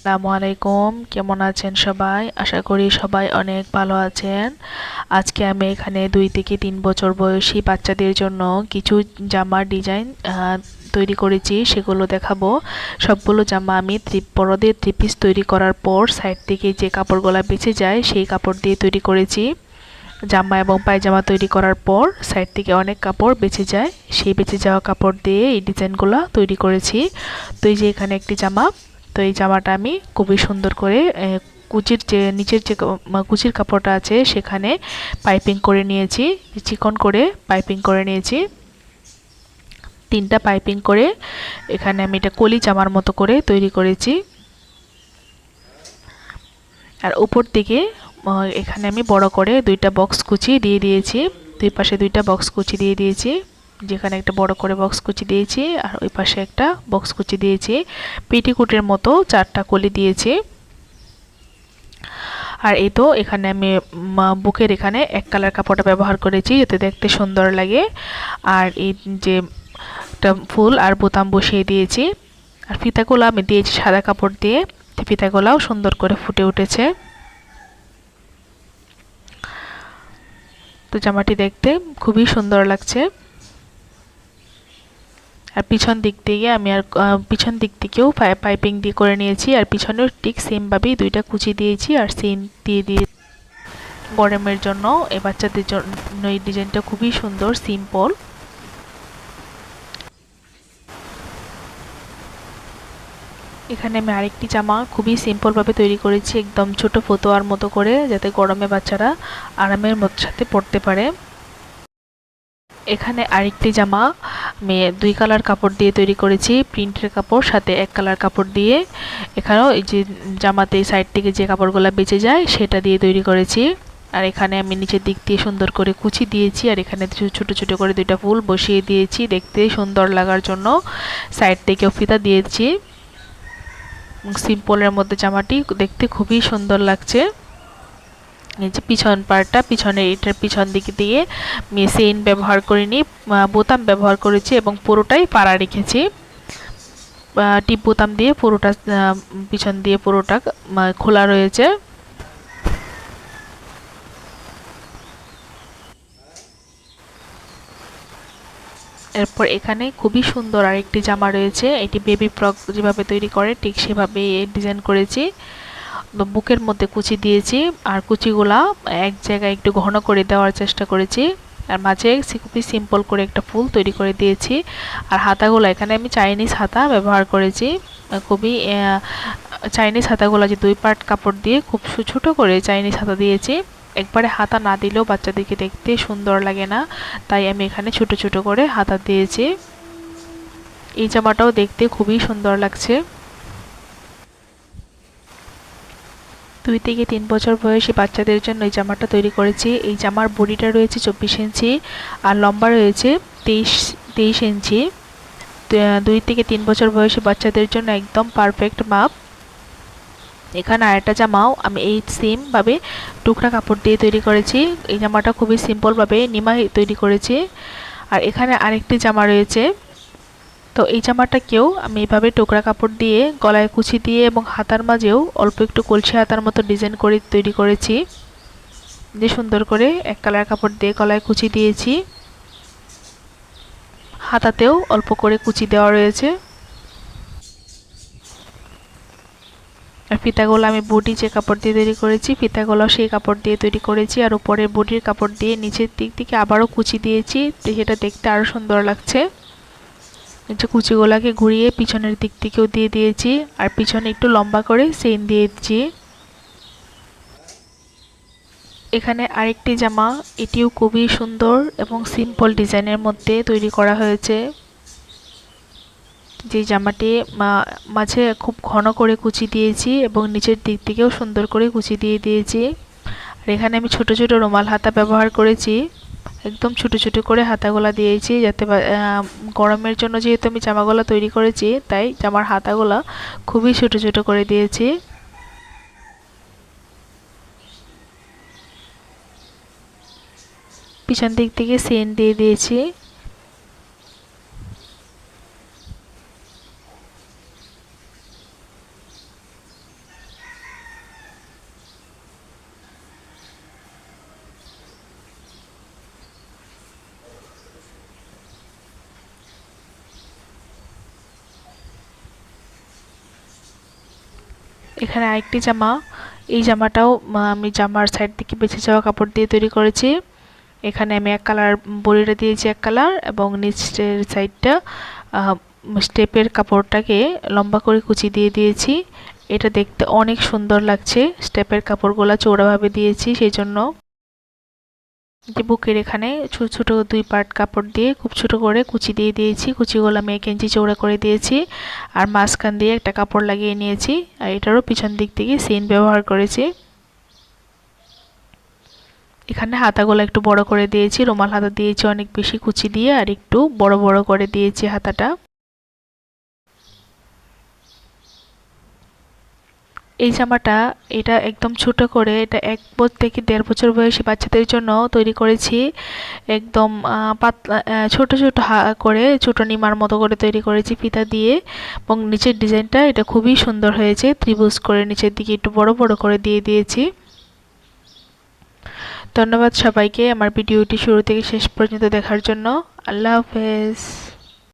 আসসালামু আলাইকুম। কেমন আছেন সবাই? আশা করি সবাই অনেক ভালো আছেন। আজকে আমি এখানে দুই থেকে তিন বছর বয়সী বাচ্চাদের জন্য কিছু জামার ডিজাইন তৈরি করেছি। সেগুলো দেখাবো। সবগুলো জামা আমি বড়দের থ্রি পিস তৈরি করার পর সাইড থেকে যে কাপড়গুলা বেঁচে যায়, সেই কাপড় দিয়ে তৈরি করেছি। জামা এবং পায়জামা তৈরি করার পর সাইড থেকে অনেক কাপড় বেঁচে যায়। সেই বেঁচে যাওয়া কাপড় দিয়ে এই ডিজাইনগুলো তৈরি করেছি। তো এই যে এখানে একটি জামা। তো এই জামাটা আমি খুবই সুন্দর করে কুচির যে, নিচের যে কুচির কাপড়টা আছে সেখানে পাইপিং করে নিয়েছি, চিকন করে পাইপিং করে নিয়েছি। তিনটা পাইপিং করে এখানে আমি এটা কলি জামার মতো করে তৈরি করেছি। আর উপর দিকে এখানে আমি বড় করে দুইটা বক্স কুচি দিয়ে দিয়েছি, দুই পাশে দুইটা বক্স কুচি দিয়ে দিয়েছি। যেখানে একটা বড় করে বক্স কুচি দিয়েছি, আর ওই পাশে একটা বক্স কুচি দিয়েছি। পেটিকুটের মতো চারটা কলি দিয়েছি। আর এই তো এখানে আমি বুকের এখানে এক কালার কাপড়টা ব্যবহার করেছি, যাতে দেখতে সুন্দর লাগে। আর এই যে একটা ফুল আর বোতাম বসিয়ে দিয়েছি। আর ফিতাগুলো আমি দিয়েছি সাদা কাপড় দিয়ে। ফিতাগুলাও সুন্দর করে ফুটে উঠেছে। তো জামাটি দেখতে খুবই সুন্দর লাগছে। আর পিছন দিক থেকে আমি আর পিছন দিক থেকেও পাইপিং দিয়ে করে নিয়েছি। আর পিছনেও ঠিক সেমভাবেই দুইটা কুচি দিয়েছি আর সেম দিয়ে দিয়ে গরমের জন্য এই বাচ্চাদের জন্য এই ডিজাইনটা খুবই সুন্দর সিম্পল এখানে আমি আরেকটি জামা খুবই সিম্পলভাবে তৈরি করেছি, একদম ছোট ফতোয়ার মতো করে, যাতে গরমে বাচ্চারা আরামের সাথে পড়তে পারে। এখানে আরেকটি জামা আমি দুই কালার কাপড় দিয়ে তৈরি করেছি। প্রিন্টের কাপড়, সাথে এক কালার কাপড় দিয়ে এখানেও এই যে জামাতে সাইড থেকে যে কাপড়গুলো বেঁচে যায়, সেটা দিয়ে তৈরি করেছি। আর এখানে আমি নিচের দিক দিয়ে সুন্দর করে কুচি দিয়েছি, আর এখানে ছোট ছোট করে দুইটা ফুল বসিয়ে দিয়েছি দেখতে সুন্দর লাগার জন্য। সাইড থেকেও ফিতা দিয়েছি। সিম্পলের মধ্যে জামাটি দেখতে খুবই সুন্দর লাগছে। যে পিছন পার্টটা পিছনে এটার পিছন দিকে দিয়ে আমি সেন ব্যবহার করিনি বোতাম ব্যবহার করেছি এবং পুরোটাই পাড়া রেখেছি। টিপ বোতাম দিয়ে পুরোটা পিছন দিয়ে পুরোটা খোলা রয়েছে। এরপর এখানে খুবই সুন্দর আরেকটি জামা রয়েছে, এটি বেবি ফ্রক যেভাবে তৈরি করে, ঠিক সেভাবে ডিজাইন করেছি। বুকের মধ্যে কুচি দিয়েছি আর কুচিগুলা এক জায়গায় একটু ঘন করে দেওয়ার চেষ্টা করেছি। আর মাঝে খুবই সিম্পল করে একটা ফুল তৈরি করে দিয়েছি। আর হাতাগুলো, এখানে আমি চাইনিজ হাতা ব্যবহার করেছি। খুবই চাইনিজ হাতাগুলো যে দুই পার্ট কাপড় দিয়ে খুব ছোটো করে চাইনিজ হাতা দিয়েছি। একবারে হাতা না দিলেও বাচ্চাদেরকে দেখতে সুন্দর লাগে না, তাই আমি এখানে ছোট ছোট করে হাতা দিয়েছি। এই জামাটাও দেখতে খুবই সুন্দর লাগছে। দুই থেকে তিন বছর বয়সী বাচ্চাদের জন্য এই জামাটা তৈরি করেছি। এই জামার বডিটা রয়েছে চব্বিশ ইঞ্চি আর লম্বা রয়েছে তেইশ তেইশ ইঞ্চি। দুই থেকে তিন বছর বয়সী বাচ্চাদের জন্য একদম পারফেক্ট মাপ। এখানে আরেকটা জামাও আমি এই সেমভাবে টুকরা কাপড় দিয়ে তৈরি করেছি। এই জামাটা খুবই সিম্পলভাবে নিমাই তৈরি করেছি। আর এখানে আরেকটি জামা রয়েছে। তো এই জামাটাকেও আমি এভাবে টোকরা কাপড় দিয়ে, গলায় কুচি দিয়ে এবং হাতার মাঝেও অল্প একটু কলসি হাতার মতো ডিজাইন করে তৈরি করেছি। যে সুন্দর করে এক কালার কাপড় দিয়ে গলায় কুচি দিয়েছি। হাতাতেও অল্প করে কুচি দেওয়া রয়েছে। আর ফিতাগুলো আমি বডি যে কাপড় দিয়ে তৈরি করেছি, ফিতাগুলো সেই কাপড় দিয়ে তৈরি করেছি আর উপরে বডির কাপড় দিয়ে নিচের দিক থেকে আবারও কুচি দিয়েছি। সেটা দেখতে আরও সুন্দর লাগছে। যে কুচিগুলাকে ঘুরিয়ে পিছনের দিক থেকেও দিয়ে দিয়েছি, আর পিছনে একটু লম্বা করে সেন দিয়েছি এখানে আরেকটি জামা, এটিও খুবই সুন্দর এবং সিম্পল ডিজাইনের মধ্যে তৈরি করা হয়েছে। যে জামাটি মাঝে খুব ঘন করে কুচি দিয়েছি এবং নিচের দিক থেকেও সুন্দর করে কুচি দিয়ে দিয়েছি। আর এখানে আমি ছোট ছোট রুমাল হাতা ব্যবহার করেছি। একদম ছোটো ছোটো করে হাতাগোলা দিয়েছি যাতে গরমের জন্য যেহেতু আমি জামাগোলা তৈরি করেছি, তাই জামার হাতাগোলা খুবই ছোটো ছোটো করে দিয়েছি। পিছন দিক থেকে সেন দিয়ে দিয়েছি। এখানে আরেকটি জামা। এই জামাটাও আমি জামার সাইড থেকে বেছে যাওয়া কাপড় দিয়ে তৈরি করেছি। এখানে আমি এক কালার বড়িটা দিয়েছি এক কালার এবং নিচের সাইডটা স্টেপের কাপড়টাকে লম্বা করে কুচি দিয়ে দিয়েছি। এটা দেখতে অনেক সুন্দর লাগছে। স্টেপের কাপড়গুলো চৌড়াভাবে দিয়েছি, সেই জন্য যে বুকের এখানে ছোট ছোট দুই পার্ট কাপড় দিয়ে খুব ছোট করে কুচি দিয়ে দিয়েছি। কুচিগুলো আমি এক ইঞ্চি চৌড়া করে দিয়েছি আর মাঝখান দিয়ে একটা কাপড় লাগিয়ে নিয়েছি। আর এটারও পিছন দিক থেকে সিন ব্যবহার করেছি। এখানে হাতাগুলো একটু বড় করে দিয়েছি। রুমাল হাতা দিয়েছি অনেক বেশি কুচি দিয়ে আর একটু বড় বড় করে দিয়েছি হাতাটা। এই জামাটা এটা একদম ছোট করে, এটা এক বছর থেকে দেড় বছর বয়সী বাচ্চাদের জন্য তৈরি করেছি। একদম পাতলা ছোট ছোট করে ছোট নিমার মতো করে তৈরি করেছি ফিতা দিয়ে এবং নিচের ডিজাইনটা এটা খুবই সুন্দর হয়েছে, ত্রিভুজ করে নিচের দিকে একটু বড় বড় করে দিয়ে দিয়েছি। ধন্যবাদ সবাইকে আমার ভিডিওটি শুরু থেকে শেষ পর্যন্ত দেখার জন্য। আল্লাহ হাফেজ।